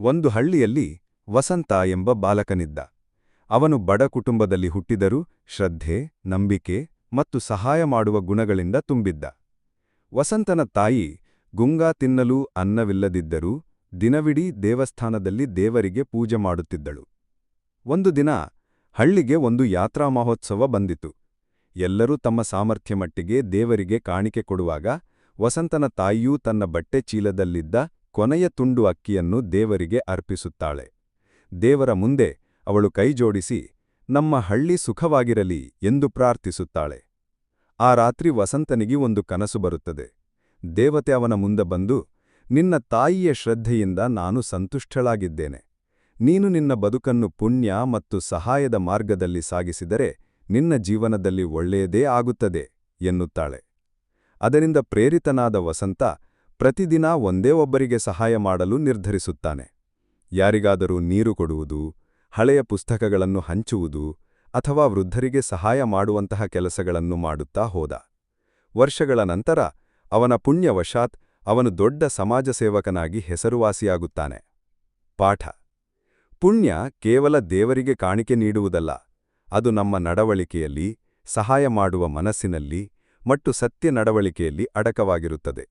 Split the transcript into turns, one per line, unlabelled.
ಒಂದು ಹಳ್ಳಿಯಲ್ಲಿ ವಸಂತ ಎಂಬ ಬಾಲಕನಿದ್ದ. ಅವನು ಬಡ ಕುಟುಂಬದಲ್ಲಿ ಹುಟ್ಟಿದರೂ ಶ್ರದ್ಧೆ, ನಂಬಿಕೆ ಮತ್ತು ಸಹಾಯ ಮಾಡುವ ಗುಣಗಳಿಂದ ತುಂಬಿದ್ದ. ವಸಂತನ ತಾಯಿ ಗುಂಗಾ ತಿನ್ನಲು ಅನ್ನವಿಲ್ಲದಿದ್ದರೂ ದಿನವಿಡೀ ದೇವಸ್ಥಾನದಲ್ಲಿ ದೇವರಿಗೆ ಪೂಜೆ ಮಾಡುತ್ತಿದ್ದಳು. ಒಂದು ದಿನ ಹಳ್ಳಿಗೆ ಒಂದು ಯಾತ್ರಾ ಮಹೋತ್ಸವ ಬಂದಿತು. ಎಲ್ಲರೂ ತಮ್ಮ ಸಾಮರ್ಥ್ಯ ಮಟ್ಟಿಗೆ ದೇವರಿಗೆ ಕಾಣಿಕೆ ಕೊಡುವಾಗ ವಸಂತನ ತಾಯಿಯೂ ತನ್ನ ಬಟ್ಟೆ ಚೀಲದಲ್ಲಿದ್ದ ಕೊನೆಯ ತುಂಡು ಅಕ್ಕಿಯನ್ನು ದೇವರಿಗೆ ಅರ್ಪಿಸುತ್ತಾಳೆ. ದೇವರ ಮುಂದೆ ಅವಳು ಕೈಜೋಡಿಸಿ, ನಮ್ಮ ಹಳ್ಳಿ ಸುಖವಾಗಿರಲಿ ಎಂದು ಪ್ರಾರ್ಥಿಸುತ್ತಾಳೆ. ಆ ರಾತ್ರಿ ವಸಂತನಿಗೆ ಒಂದು ಕನಸು ಬರುತ್ತದೆ. ದೇವತೆ ಅವನ ಮುಂದೆ ಬಂದು, ನಿನ್ನ ತಾಯಿಯ ಶ್ರದ್ಧೆಯಿಂದ ನಾನು ಸಂತುಷ್ಟಳಾಗಿದ್ದೇನೆ. ನೀನು ನಿನ್ನ ಬದುಕನ್ನು ಪುಣ್ಯ ಮತ್ತು ಸಹಾಯದ ಮಾರ್ಗದಲ್ಲಿ ಸಾಗಿಸಿದರೆ ನಿನ್ನ ಜೀವನದಲ್ಲಿ ಒಳ್ಳೆಯದೇ ಆಗುತ್ತದೆ, ಎನ್ನುತ್ತಾಳೆ. ಅದರಿಂದ ಪ್ರೇರಿತನಾದ ವಸಂತ ಪ್ರತಿದಿನ ಒಂದೇ ಒಬ್ಬರಿಗೆ ಸಹಾಯ ಮಾಡಲು ನಿರ್ಧರಿಸುತ್ತಾನೆ. ಯಾರಿಗಾದರೂ ನೀರು ಕೊಡುವುದು, ಹಳೆಯ ಪುಸ್ತಕಗಳನ್ನು ಹಂಚುವುದು ಅಥವಾ ವೃದ್ಧರಿಗೆ ಸಹಾಯ ಮಾಡುವಂತಹ ಕೆಲಸಗಳನ್ನು ಮಾಡುತ್ತಾ ಹೋದ. ವರ್ಷಗಳ ನಂತರ ಅವನ ಪುಣ್ಯವಶಾತ್ ಅವನು ದೊಡ್ಡ ಸಮಾಜ ಸೇವಕನಾಗಿ ಹೆಸರುವಾಸಿಯಾಗುತ್ತಾನೆ. ಪಾಠ. ಪುಣ್ಯ ಕೇವಲ ದೇವರಿಗೆ ಕಾಣಿಕೆ ನೀಡುವುದಲ್ಲ, ಅದು ನಮ್ಮ ನಡವಳಿಕೆಯಲ್ಲಿ, ಸಹಾಯ ಮಾಡುವ ಮನಸ್ಸಿನಲ್ಲಿ, ಮತ್ತು ಸತ್ಯ ನಡವಳಿಕೆಯಲ್ಲಿ ಅಡಕವಾಗಿರುತ್ತದೆ.